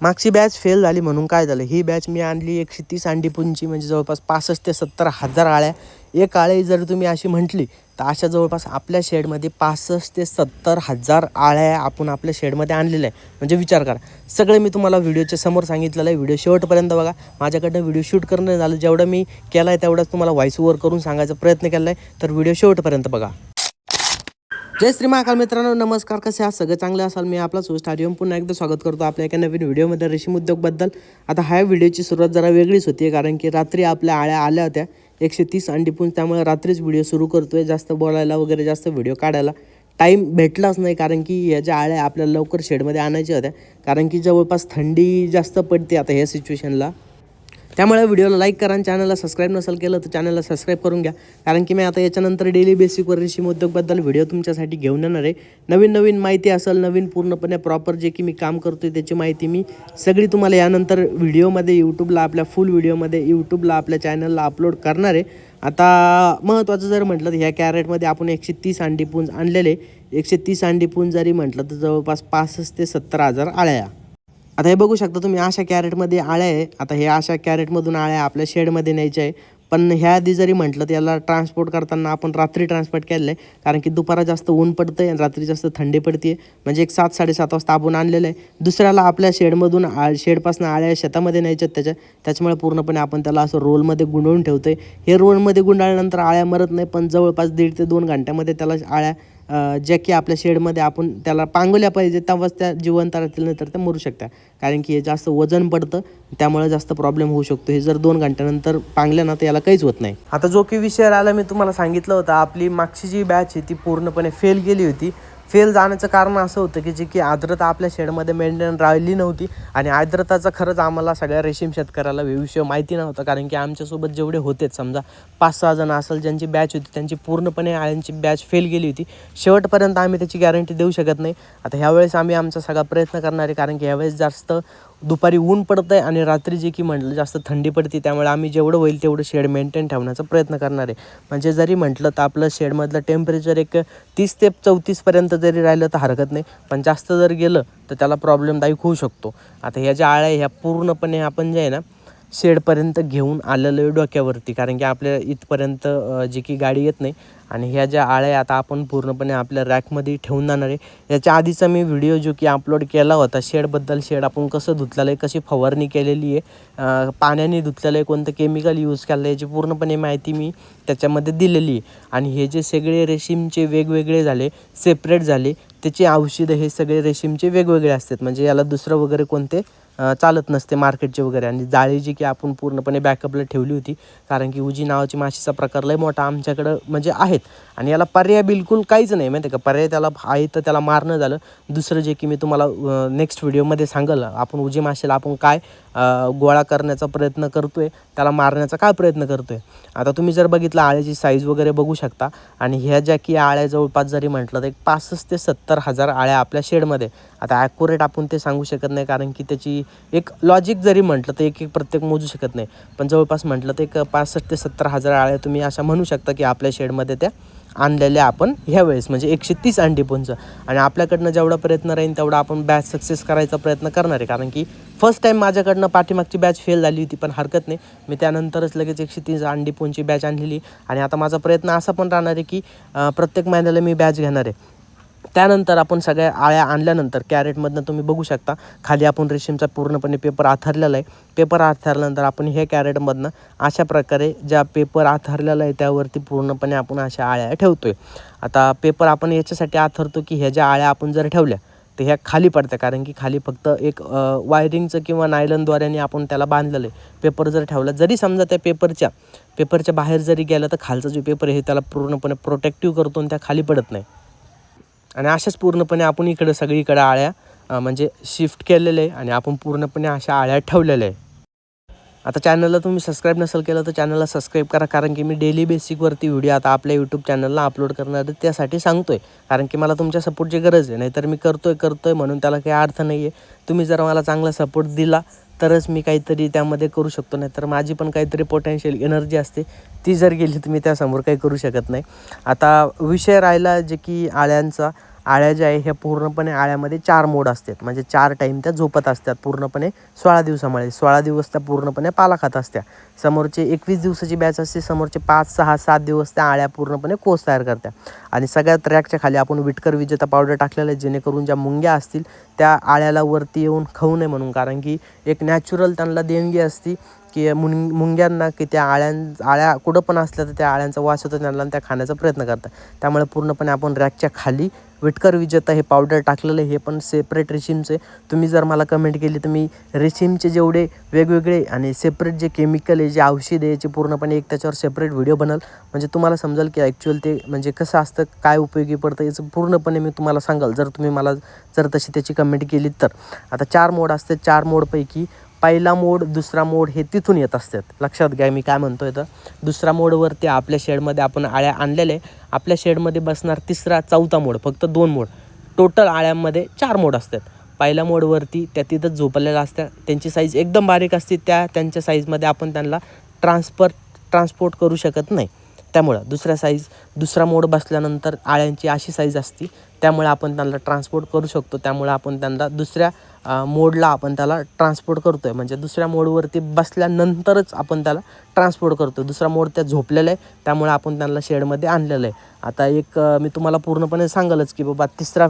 मागची batch fail झाली म्हणून काय झालं? ही बॅच मी आणली एकशे तीस अंडीपूंची म्हणजे जवळपास पासष्ट ते सत्तर हजार आळ्या. एक आळी जर तुम्ही अशी म्हटली तर अशा जवळपास आपल्या शेडमध्ये पासष्ट ते सत्तर हजार आळ्या आपण आपल्या शेडमध्ये आणलेल्या आहे म्हणजे विचार करा. सगळे मी तुम्हाला व्हिडिओच्या समोर सांगितलेलं आहे. व्हिडिओ शेवटपर्यंत बघा. माझ्याकडनं व्हिडिओ शूट करणं झालं. जेवढं मी केलं आहे तेवढंच तुम्हाला व्हॉइस ओव्हर करून सांगायचा प्रयत्न केला आहे तर व्हिडिओ शेवटपर्यंत बघा. जय श्री महाकाल मित्रांनो नमस्कार कसे आहात? सगळं चांगलं असाल? मी आपला सो स्टाडियम पुन्हा एकदा स्वागत करतो आपल्या एका नवीन व्हिडिओमध्ये रेशीम उद्योगबद्दल. आता ह्या व्हिडिओची सुरुवात जरा वेगळीच होती कारण की रात्री आपल्या आळ्या आल्या होत्या. एकशे तीस अंडीपून त्यामुळे रात्रीच व्हिडिओ सुरू करतोय जास्त बोलायला वगैरे जास्त व्हिडिओ काढायला. टाईम भेटलाच नाही कारण की या ज्या आळ्या आपल्याला लवकर शेडमध्ये आणायच्या होत्या. कारण की जवळपास थंडी जास्त पडते आता ह्या सिच्युएशनला त्यामुळे व्हिडिओला लाईक करा आणि चॅनलला सबस्क्राईब नसेल केलं तर चॅनलला सबस्क्राईब करून घ्या. कारण की मी आता याच्यानंतर डेली बेसिकवर रेशीम उद्योगबद्दल व्हिडिओ तुमच्यासाठी घेऊन येणार आहे. नवीन नवीन माहिती असेल नवीन पूर्णपणे प्रॉपर जे की मी काम करतो आहे त्याची माहिती मी सगळी तुम्हाला यानंतर व्हिडिओमध्ये यूट्यूबला आपल्या फुल व्हिडिओमध्ये यूट्यूबला आपल्या चॅनलला अपलोड करणार आहे. आता महत्त्वाचं जर म्हटलं तर ह्या कॅरेटमध्ये आपण एकशे तीस अंडीपुंज आणलेले. एकशे तीस अंडीपुंज जरी म्हटलं तर जवळपास पासष्ट ते सत्तर हजार आळ्या. आता हे बघू शकता तुम्ही अशा कॅरेटमध्ये आळ्या आहे. आता हे अशा कॅरेटमधून आळ्या आपल्या शेडमध्ये न्यायच्या आहे. पण ह्या आधी जरी म्हटलं तर याला ट्रान्सपोर्ट करताना आपण रात्री ट्रान्सपोर्ट केलेलं आहे. कारण की दुपारा जास्त ऊन पडतं आहे आणि रात्री जास्त थंडी पडते म्हणजे एक सात साडेसात वाजता आपण आणलेलं आहे. दुसऱ्याला आपल्या शेडमधून आ शेडपासून आळ्या शेतामध्ये न्यायच्या त्याच्या. त्याच्यामुळे पूर्णपणे आपण त्याला असं रोलमध्ये गुंडवून ठेवतो आहे हे रोलमध्ये गुंडाळल्यानंतर आळ्या मरत नाही पण जवळपास दीड ते दोन घंट्यामध्ये त्याला आळ्या ज्या की आपल्या शेडमध्ये आपण त्याला पांगवल्या पाहिजे तेव्हाच त्या जिवंत राहतील नाही तर त्या मरू शकत्या कारण की हे जास्त वजन पडतं त्यामुळे जास्त प्रॉब्लेम होऊ शकतो. हे जर दोन घंट्यानंतर पांगल्या ना तर याला काहीच होत नाही. आता जो की विषय आला मी तुम्हाला सांगितलं होतं आपली मागची जी बॅच आहे ती पूर्णपणे फेल गेली होती. फेल जाण्याचं कारण असं होतं की जे की आर्द्रता आपल्या शेडमध्ये मेंटेन राहिली नव्हती आणि आर्द्रताचं खरंच आम्हाला सगळ्या रेशीम शेतकऱ्याला विषय माहिती नव्हता. कारण की आमच्यासोबत जेवढे होतेच समजा पाच सहा जण असेल ज्यांची बॅच होती त्यांची पूर्णपणे आळ्यांची बॅच फेल गेली होती. शेवटपर्यंत आम्ही त्याची गॅरंटी देऊ शकत नाही. आता ह्यावेळेस आम्ही आमचा सगळा प्रयत्न करणार आहे कारण की ह्यावेळेस जास्त दुपारी ऊन पडतं आहे आणि रात्री जे की म्हटलं जास्त थंडी पडते त्यामुळे आम्ही जेवढं होईल तेवढं शेड मेंटेन ठेवण्याचा प्रयत्न करणार आहे. म्हणजे जरी म्हटलं तर आपलं शेडमधलं टेम्परेचर एक तीस ते चौतीसपर्यंत जरी राहिलं तर हरकत नाही. पण जास्त जर गेलं तर त्याला प्रॉब्लेमदायक होऊ शकतो. आता ह्या ज्या आळ्या आहे ह्या पूर्णपणे आपण जे आहे ना शेडपर्यंत घेऊन आलेलं आहे डोक्यावरती. कारण की आपल्या इथपर्यंत जी की गाडी येत नाही आणि ह्या ज्या आळ्या आता आपण पूर्णपणे आपल्या रॅकमध्ये ठेवून जाणार आहे. याच्या आधीचा मी व्हिडिओ जो की अपलोड केला होता शेडबद्दल शेड आपण कसं धुतलेलं आहे कशी फवारणी केलेली आहे पाण्याने धुतलेलं आहे कोणतं केमिकल यूज केलं आहे याची पूर्णपणे माहिती मी त्याच्यामध्ये दिलेली आहे. आणि हे जे सगळे रेशीमचे वेगवेगळे झाले सेपरेट झाले त्याची औषधं हे सगळे रेशीमचे वेगवेगळे असतात. म्हणजे याला दुसरं वगैरे कोणते चालत नसते मार्केटचे वगैरे. आणि जाळी जी की आपण पूर्णपणे बॅकअपला ठेवली होती कारण की उजी नावाची माशीचा प्रकार लय मोठा आमच्याकडं म्हणजे आहेत. आणि याला पर्याय बिलकुल काहीच नाही माहिती आहे का? पर्याय त्याला आहे तर त्याला मारणं झालं. दुसरं जे की मी तुम्हाला नेक्स्ट व्हिडिओमध्ये सांगल आपण उजी माशीला आपण काय गोळा करण्याचा प्रयत्न करतोय त्याला मारण्याचा काय प्रयत्न करतोय? आता तुम्ही जर बघितलं आळ्याची साईज वगैरे बघू शकता. आणि ह्या ज्या की आळ्या जवळपास जरी म्हटलं तर एक पासष्ट ते सत्तर हजार आळ्या आपल्या शेडमध्ये आता ॲक्युरेट आपण ते सांगू शकत नाही कारण की त्याची एक लॉजिक जरी म्हटलं तर एक एक प्रत्येक मोजू शकत नाही. पण जवळपास म्हटलं तर एक पासष्ट ते सत्तर हजार आळ्या तुम्ही अशा म्हणू शकता की आपल्या शेडमध्ये त्या आणलेल्या आपण ह्या वेळेस म्हणजे एकशे तीस अंडीपोनचं आणि आपल्याकडनं जेवढा प्रयत्न राहील तेवढा आपण बॅच सक्सेस करायचा प्रयत्न करणार आहे कारण की फर्स्ट टाईम माझ्याकडनं पाठीमागची बॅच फेल झाली होती पण हरकत नाही. मी त्यानंतरच लगेच एकशे तीस अंडीपोनची बॅच आणलेली. आणि आता माझा प्रयत्न असा पण राहणार आहे की प्रत्येक महिन्याला मी बॅच घेणार आहे. त्यानंतर आपण सगळ्या आळ्या आणल्यानंतर कॅरेटमधनं तुम्ही बघू शकता. खाली आपण रेशीमचा पूर्णपणे पेपर आथरलेला आहे. पेपर आथरल्यानंतर आपण हे कॅरेटमधनं अशा प्रकारे ज्या पेपर आथरलेला आहे त्यावरती पूर्णपणे आपण अशा आळ्या ठेवतो आहे आता पेपर आपण याच्यासाठी आथरतो की ह्या ज्या आळ्या आपण जर ठेवल्या तर ह्या खाली पडत्या. कारण की खाली फक्त एक वायरिंगचं किंवा नायलनद्वाऱ्याने आपण त्याला बांधलेलं आहे. पेपर जर ठेवला जरी समजा त्या पेपरच्या पेपरच्या बाहेर जरी गेला तर खालचा जो पेपर आहे त्याला पूर्णपणे प्रोटेक्टिव्ह करतो आणि त्या खाली पडत नाही. आणि अशाच पूर्णपणे आपण इकडं सगळीकडं आळ्या म्हणजे शिफ्ट केलेले आहे आणि आपण पूर्णपणे अशा आळ्या ठेवलेल्या आहे. आता चॅनलला तुम्ही सबस्क्राईब नसेल केलं तर चॅनलला सबस्क्राईब करा कारण की मी डेली बेसिकवरती व्हिडिओ आता आपल्या यूट्यूब चॅनलला अपलोड करणार आहे त्यासाठी सांगतोय. कारण की मला तुमच्या सपोर्टची गरज आहे नाहीतर मी करतोय करतोय म्हणून त्याला काही अर्थ नाही आहे तुम्ही जर मला चांगला सपोर्ट दिला तरच मी काहीतरी त्यामध्ये करू शकतो नाही तर माझी पण काहीतरी पोटेन्शियल एनर्जी असते. ती जर गेली तर मी त्यासमोर काही करू शकत नाही. आता विषय राहिला जे की आळ्यांचा आळ्या ज्या आहे ह्या पूर्णपणे आळ्यामध्ये चार मोड असतात. म्हणजे चार टाईम त्या झोपत असतात. पूर्णपणे सोळा दिवसामुळे सोळा दिवस त्या पूर्णपणे पाला खात असत्या. समोरचे एकवीस दिवसाची बॅच असते. समोरचे पाच सहा सात दिवस त्या आळ्या पूर्णपणे कोस तयार करत्या. आणि सगळ्या ट्रॅकच्या खाली आपण विटकर विजेता पावडर टाकलेला आहे जेणेकरून ज्या मुंग्या असतील त्या आळ्याला वरती येऊन खाऊ नये म्हणून. कारण की एक नॅचरल त्यांना देणगी असती. की मुंग मुंग्यांना की त्या आळ्यां आळ्या कुठं पण असल्या तर त्या आळ्यांचा वास होतो त्यांना त्या खाण्याचा प्रयत्न करतात. त्यामुळे पूर्णपणे आपण रॅकच्या खाली विटकर विजेता हे पावडर टाकलेलं आहे हे पण सेपरेट रेशीमचे तुम्ही जर मला कमेंट केली तर मी रेशीमचे जेवढे वेगवेगळे आणि सेपरेट जे केमिकल आहे जे औषध आहे याचे पूर्णपणे एक त्याच्यावर सेपरेट व्हिडिओ बनल म्हणजे तुम्हाला समजेल की ॲक्च्युअल ते म्हणजे कसं असतं काय उपयोगी पडतं याचं पूर्णपणे मी तुम्हाला सांगाल. जर तुम्ही मला जर तशी त्याची कमेंट केली तर. आता चार मोड असते चार मोडपैकी पहिला मोड दुसरा मोड हे तिथून येत असतात. लक्षात घ्या मी काय म्हणतो आहे तर. दुसरा मोडवरती आपल्या शेडमध्ये आपण आळ्या आणलेले आपल्या शेडमध्ये बसणार तिसरा चौथा मोड फक्त दोन मोड. टोटल आळ्यांमध्ये चार मोड असतात. पहिल्या मोडवरती त्या तिथंच झोपलेल्या असत्या त्यांची साईज एकदम बारीक असते. त्या त्यांच्या साईजमध्ये आपण त्यांना ट्रान्सफर ट्रान्सपोर्ट करू शकत नाही. त्यामुळं दुसऱ्या साईज दुसरा मोड बसल्यानंतर आळ्यांची अशी साईज असती त्यामुळे आपण त्यांना ट्रान्सपोर्ट करू शकतो. त्यामुळे आपण त्यांना दुसऱ्या मोडला आपण त्याला ट्रान्सपोर्ट करतो आहे म्हणजे दुसऱ्या मोडवरती बसल्यानंतरच आपण त्याला ट्रान्सपोर्ट करतो दुसरा मोड त्या झोपलेला आहे. त्यामुळे आपण त्यांना शेडमध्ये आणलेलं आहे. आता एक मी तुम्हाला पूर्णपणे सांगालच की बाबा तिसरा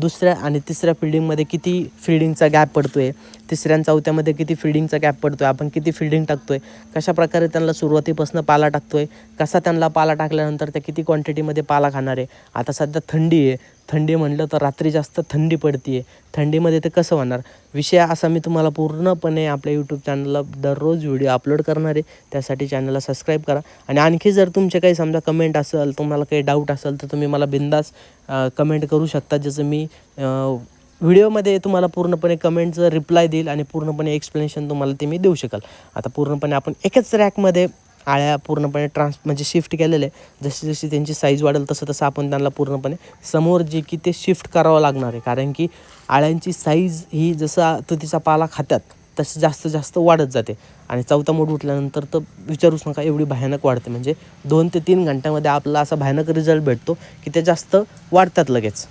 दुसऱ्या आणि तिसऱ्या फिल्डिंगमध्ये किती फिल्डिंगचा गॅप पडतो आहे तिसऱ्या चौथ्यामध्ये किती फिल्डिंगचा गॅप पडतो आहे आपण किती फिल्डिंग टाकतो आहे कशा प्रकारे त्यांना सुरुवातीपासून पाला टाकतो आहे कसा त्यांना पाला टाकल्यानंतर त्या किती क्वांटिटीमध्ये पाला खाणार आहे. आता सध्या थंडी आहे. थंडी म्हटलं तर रात्री जास्त थंडी पडते आहे थंडीमध्ये ते कसं होणार? विषय असा मी तुम्हाला पूर्णपणे आपल्या यूट्यूब चॅनलला दररोज व्हिडिओ अपलोड करणार आहे. त्यासाठी चॅनलला सबस्क्राईब करा. आणि आणखी जर तुमचे काही समजा कमेंट असेल तुम्हाला काही डाऊट असेल तर तुम्ही मला बिंदास कमेंट करू शकता. जसं मी व्हिडिओमध्ये तुम्हाला पूर्णपणे कमेंटचं रिप्लाय देईल आणि पूर्णपणे एक्सप्लेनेशन तुम्हाला ते मी देऊ शकाल. आता पूर्णपणे आपण एकच रॅकमध्ये आळ्या पूर्णपणे ट्रान्स म्हणजे शिफ्ट केलेले जशी जशी त्यांची साईज वाढेल तसं तसं आपण त्यांना पूर्णपणे समोर जे की ते शिफ्ट करावं लागणार आहे. कारण की आळ्यांची साईज ही जसं तुतीचा पाला खात्यात तसं जास्त जास्त वाढत जाते. आणि चौथा मोड उठल्यानंतर तर विचारूच नका एवढी भयानक वाढते. म्हणजे दोन ते तीन घंट्यामध्ये आपला असा भयानक रिझल्ट भेटतो की ते जास्त वाढतात लगेच.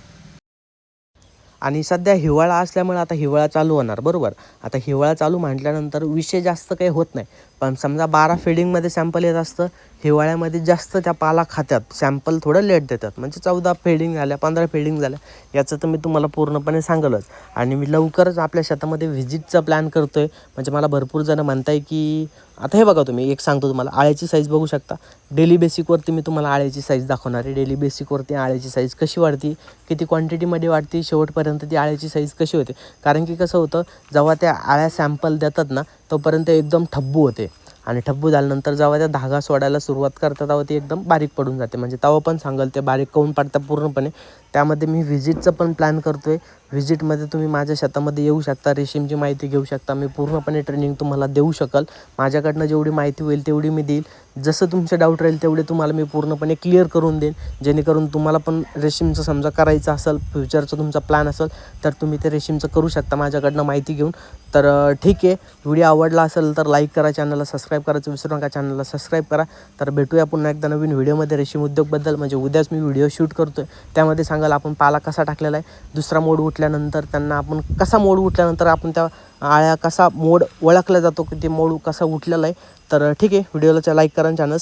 आणि सध्या हिवाळा असल्यामुळे आता हिवाळा चालू होणार बरोबर? आता हिवाळा चालू म्हटल्यानंतर विषय जास्त काही होत नाही. पण समजा बारा फेडिंगमध्ये सॅम्पल येत असतं हिवाळ्यामध्ये जास्त त्या पाला खात्यात. सॅम्पल थोडं लेट देतात. म्हणजे चौदा फेडिंग झाल्या पंधरा फेडिंग झाल्या याचं तर मी तुम्हाला पूर्णपणे सांगलच. आणि मी लवकरच आपल्या शेतामध्ये व्हिजिटचा प्लॅन करतो आहे म्हणजे मला भरपूर जणं म्हणताय की आता हे बघा तुम्ही एक सांगतो तुम्हाला आळ्याची साईज बघू शकता. डेली बेसिकवरती मी तुम्हाला आळ्याची साईज दाखवणार आहे. डेली बेसिकवरती आळ्याची साईज कशी वाढती किती क्वांटिटीमध्ये वाढती शेवटपर्यंत ती आळ्याची साईज कशी होते. कारण की कसं होतं जेव्हा त्या आळ्या सॅम्पल देतात ना तोपर्यंत एकदम ठब्बू होते. आणि ठब्बू झाल्यानंतर जेव्हा त्या धागा सोडायला सुरुवात करतात तेव्हा ती एकदम बारीक पडून जाते. म्हणजे तेव्हा पण सांगाल ते बारीक काऊन पडतात पूर्णपणे. त्यामध्ये मी व्हिजिटचं पण प्लॅन करतो आहे व्हिजिटमध्ये तुम्ही माझ्या शेतामध्ये येऊ शकता रेशीमची माहिती घेऊ शकता. मी पूर्णपणे ट्रेनिंग तुम्हाला देऊ शकल. माझ्याकडनं जेवढी माहिती होईल तेवढी मी देईल. जसं तुमचे डाऊट राहील तेवढे तुम्हाला मी पूर्णपणे क्लिअर करून देईन. जेणेकरून तुम्हाला पण रेशीमचं समजा करायचं असेल फ्युचरचं तुमचा प्लॅन असेल तर तुम्ही ते रेशीमचं करू शकता माझ्याकडनं माहिती घेऊन. तर ठीक आहे. व्हिडिओ आवडला असेल तर लाईक करा चॅनलला सबस्क्राईब करायचं विसरू नका चॅनलला सबस्क्राईब करा. तर भेटूया पुन्हा एकदा नवीन व्हिडिओमध्ये रेशीम उद्योगबद्दल म्हणजे उद्याच मी व्हिडिओ शूट करतो आहे त्यामध्ये सांगा सांगाल आपण पाला कसा टाकलेला आहे दुसरा मोड उठल्यानंतर त्यांना आपण कसा मोड उठल्यानंतर आपण त्या आळ्या कसा मोड ओळखला जातो की ते मोड कसा उठलेला आहे. तर ठीक आहे व्हिडिओला लाईक करा चॅनल